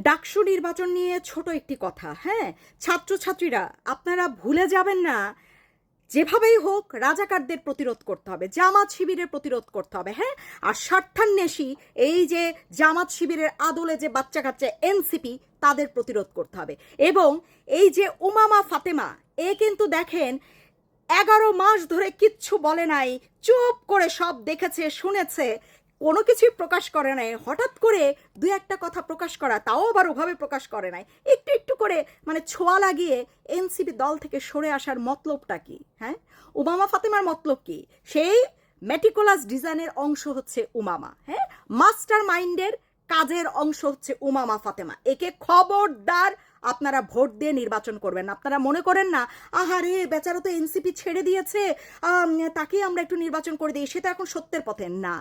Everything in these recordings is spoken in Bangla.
ডাকসু নির্বাচন নিয়ে ছোট একটি কথা হ্যাঁ? ছাত্রছাত্রীরা, আপনারা ভুলে যাবেন না। যেভাবেই হোক, রাজাকারদের প্রতিরোধ করতে হবে, জামাত শিবিরের প্রতিরোধ করতে হবে হ্যাঁ? আর স্বার্থান্বেষী, এই যে জামাত শিবিরের আদলে যে বাচ্চা কাচ্চা এনসিপি, তাদের প্রতিরোধ করতে হবে। এবং এই যে উমামা ফাতেমা, এ কিন্তু দেখেন, এগারো মাস ধরে কিচ্ছু বলে নাই, চুপ করে সব দেখেছে, শুনেছে। কোনো কিছুই প্রকাশ করে নাই। হঠাৎ করে দু একটা কথা প্রকাশ করা, তাও আবার ওভাবে প্রকাশ করে নাই। একটু একটু করে মানে ছোঁয়া লাগিয়ে এনসিপি দল থেকে সরে আসার মতলবটা কি? হ্যাঁ? উমামা ফাতেমার মতলব কি? সেই মেটিকুলাস ডিজাইনের অংশ হচ্ছে উমামা হ্যাঁ? মাস্টার মাইন্ডের কাজের অংশ হচ্ছে উমামা ফাতেমা। একে খবরদার আপনারা ভোট দিয়ে নির্বাচন করবেন। আপনারা মনে করেন না আহারে বেচারা তো এনসিপি ছেড়ে দিয়েছে তাকেই আমরা একটু নির্বাচন করে দিই। সেটা এখন সত্যের পথে না।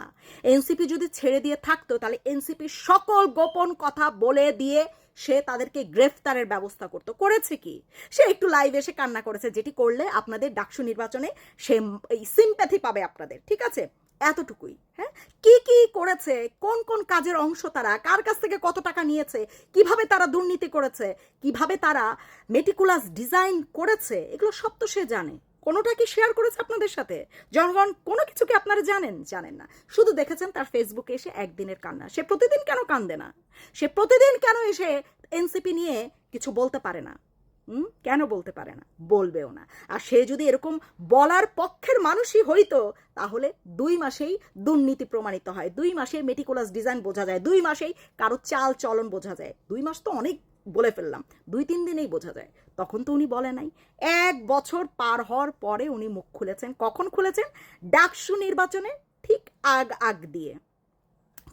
এনসিপি যদি ছেড়ে দিয়ে থাকতো, তাহলে এনসিপি সকল গোপন কথা বলে দিয়ে সে তাদেরকে গ্রেফতারের ব্যবস্থা করতো। করেছে কি? সে একটু লাইভ এসে কান্না করেছে। যেটি করলে আপনাদের ডাকসু নির্বাচনে সে সিম্প্যাথি পাবে আপনাদের। ঠিক আছে? এতটুকুই হ্যাঁ? কি কি করেছে? কোন কোন কাজের অংশ তারা? কার কাছ থেকে কত টাকা নিয়েছে? কীভাবে তারা দুর্নীতি করেছে? কীভাবে তারা মেটিকুলাস ডিজাইন করেছে? এগুলো সব তো সে জানে। কোনোটা কি শেয়ার করেছে আপনাদের সাথে? জনগণ কোনো কিছু কি আপনারা জানেন? জানেন না। শুধু দেখেছেন তার ফেসবুকে এসে একদিনের কান্না। সে প্রতিদিন কেন কান্দে না? সে প্রতিদিন কেন এসে এনসিপি নিয়ে কিছু বলতে পারে না? কেন বলতে পারে না? বলবেও না। আর সে যদি এরকম বলার পক্ষের মানুষই হইতো, তাহলে দুই মাসেই দুর্নীতি প্রমাণিত হয়। দুই মাসে মেটিকুলাস ডিজাইন বোঝা যায়। দুই মাসেই কারও চাল চলন বোঝা যায়। দুই মাস তো অনেক বলে ফেললাম। দুই তিন দিনেই বোঝা যায়। তখন তো উনি বলে নাই। এক বছর পার হওয়ার পরে উনি মুখ খুলেছেন। কখন খুলেছেন? ডাকসু নির্বাচনে ঠিক আগ আগ দিয়ে।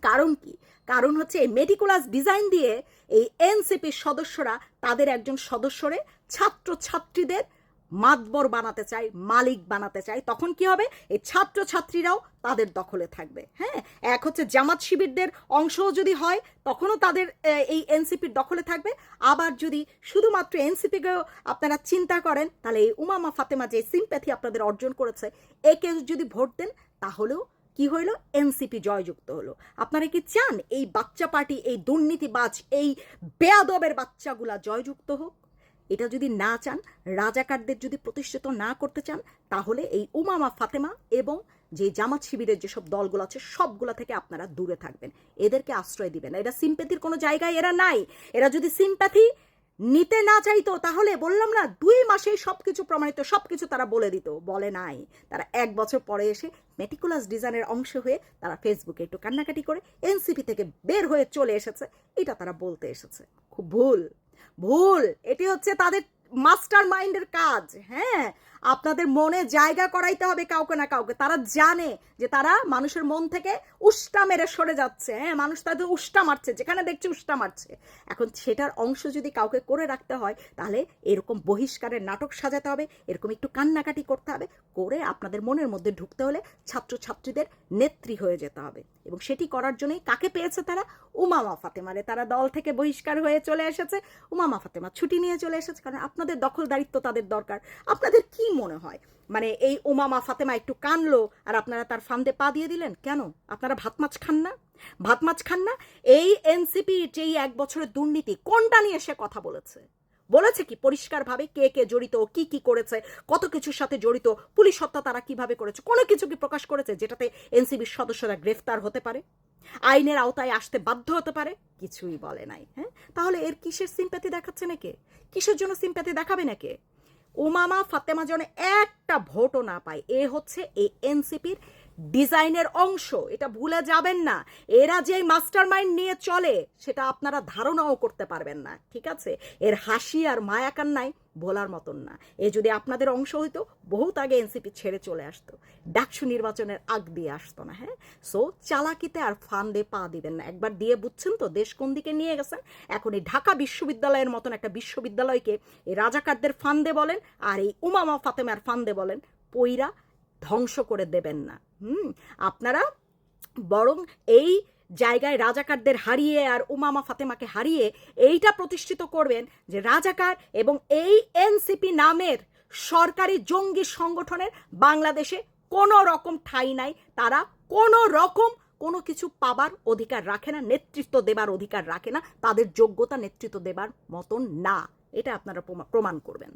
কারণ কি? কারণ হচ্ছে এই মেটিকুলাস ডিজাইন দিয়ে এই এনসিপির সদস্যরা তাদের একজন সদস্যরে ছাত্র ছাত্রীদের মাতবর বানাতে চায়, মালিক বানাতে চায়। তখন কি হবে? এই ছাত্র ছাত্রীরাও তাদের দখলে থাকবে। হ্যাঁ? এক হচ্ছে জামাত শিবিরদের অংশও যদি হয়, তখনও তাদের এই এনসিপির দখলে থাকবে। আবার যদি শুধুমাত্র এনসিপিকেও আপনারা চিন্তা করেন, তাহলে এই উমামা ফাতেমা যে সিম্প্যাথি আপনাদের অর্জন করেছে একে যদি ভোট দেন, তাহলেও কি হইল? এনসিপি জয়যুক্ত হলো। আপনারা কি চান এই বাচ্চা পার্টি, এই দুর্নীতিবাজ, এই বেয়াদবের বাচ্চাগুলা জয়যুক্ত হোক? এটা যদি না চান, রাজাকারদের যদি প্রতিষ্ঠিত না করতে চান, তাহলে এই উমামা, ফাতেমা এবং যে জামাত শিবিরের যেসব দলগুলো আছে, সবগুলা থেকে আপনারা দূরে থাকবেন। এদেরকে আশ্রয় দিবেন এরা সিম্প্যাথির কোনো জায়গায় এরা নাই। এরা যদি সিম্প্যাথি নিতে না চাইতো, তাহলে বললাম না, দুই মাসেই সব কিছু প্রমাণিত সব কিছু তারা বলে দিত। বলে নাই। তারা এক বছর পরে এসে মেটিকুলাস ডিজাইনের অংশ হয়ে তারা ফেসবুকে একটু কান্নাকাটি করে এনসিপি থেকে বের হয়ে চলে এসেছে। এটা তারা বলতে এসেছে। খুব ভুল। ভুল! এটি হচ্ছে তাদের মাস্টার মাইন্ডের কাজ হ্যাঁ? আপনাদের মনে জায়গা করাইতে হবে কাউকে না কাউকে। তারা জানে যে তারা মানুষের মন থেকে উষ্টা মেরে সরে যাচ্ছে হ্যাঁ? মানুষ তাদের উষ্টা মারছে, যেখানে দেখছে উষ্টা মারছে। এখন সেটার অংশ যদি কাউকে করে রাখতে হয়, তাহলে এরকম বহিষ্কারের নাটক সাজাতে হবে, এরকম একটু কান্নাকাটি করতে হবে, করে আপনাদের মনের মধ্যে ঢুকতে হলে ছাত্রছাত্রীদের নেত্রী হয়ে যেতে হবে। এবং সেটি করার জন্যই কাকে পেয়েছে তারা? উমামা ফাতেমারে। তারা দল থেকে বহিষ্কার হয়ে চলে এসেছে, উমামা ফাতেমা ছুটি নিয়ে চলে এসেছে, কারণ আপনাদের দখলদারিত্ব তাদের দরকার। আপনাদের কি মনে হয়? মানে এই ওমামা ফাতেমা একটু কানলো আর আপনারা তার ফান্দে পা দিয়ে দিলেন? কেন? আপনারা ভাত মাছ খান না? ভাত মাছ খান না? এই এনসিপি যেই এক বছরের দুর্নীতি, কোনটা নিয়ে সে কথা বলেছে? বলেছে কি, পরিষ্কারভাবে কে কে জড়িত, কি কি করেছে, কত কিছুর সাথে জড়িত, পুলিশ হত্যা তারা কীভাবে করেছে, কোনো কিছু কি প্রকাশ করেছে যেটাতে এনসিবির সদস্যরা গ্রেফতার হতে পারে? আইনের আওতায় আসতে বাধ্য হতে পারে? কিছুই বলে নাই হ্যাঁ? তাহলে এর কিসের সিম্প্যাথি দেখাচ্ছে নাকি? কিসের জন্য সিম্প্যাথি দেখাবে নাকি? ওমামা ফাতেমা যেন একটা ভোটও না পায়, এ হচ্ছে এই এনসিপির ডিজাইনের অংশ, এটা ভুলে যাবেন না। এরা যে মাস্টার মাইন্ড নিয়ে চলে, সেটা আপনারা ধারণাও করতে পারবেন না, ঠিক আছে? এর হাসি আর মায়াকান্নাই বলার মতন না। এ যদি আপনাদের অংশ হইতো, বহুত আগে এনসিপি ছেড়ে চলে আসতো। ডাকসু নির্বাচনের আগ দিয়ে আসতো না হ্যাঁ? সো চালাকিতে আর ফান্দে পা দিবেন না। একবার দিয়ে বুঝছেন তো, দেশ কোন দিকে নিয়ে গেছেন? এখন এই ঢাকা বিশ্ববিদ্যালয়ের মতন একটা বিশ্ববিদ্যালয়কে এই রাজাকারদের ফান্দে বলেন, আর এই উমামা ফাতেমার ফান্দে বলেন, পইরা ধ্বংস করে দেবেন না। হুম, আপনারা বরং এই জায়গায় রাজাকারদের হারিয়ে আর উমামা ফাতেমাকে হারিয়ে এইটা প্রতিষ্ঠিত করবেন যে রাজাকার এবং এই এনসিপি নামের সরকারি জঙ্গি সংগঠনের বাংলাদেশে কোনো রকম ঠাঁই নাই, তারা কোনো রকম কোনো কিছু পাবার অধিকার রাখে না, নেতৃত্ব দেবার অধিকার রাখে না, তাদের যোগ্যতা, নেতৃত্ব দেবার মতন না। এটা আপনারা প্রমাণ করবেন।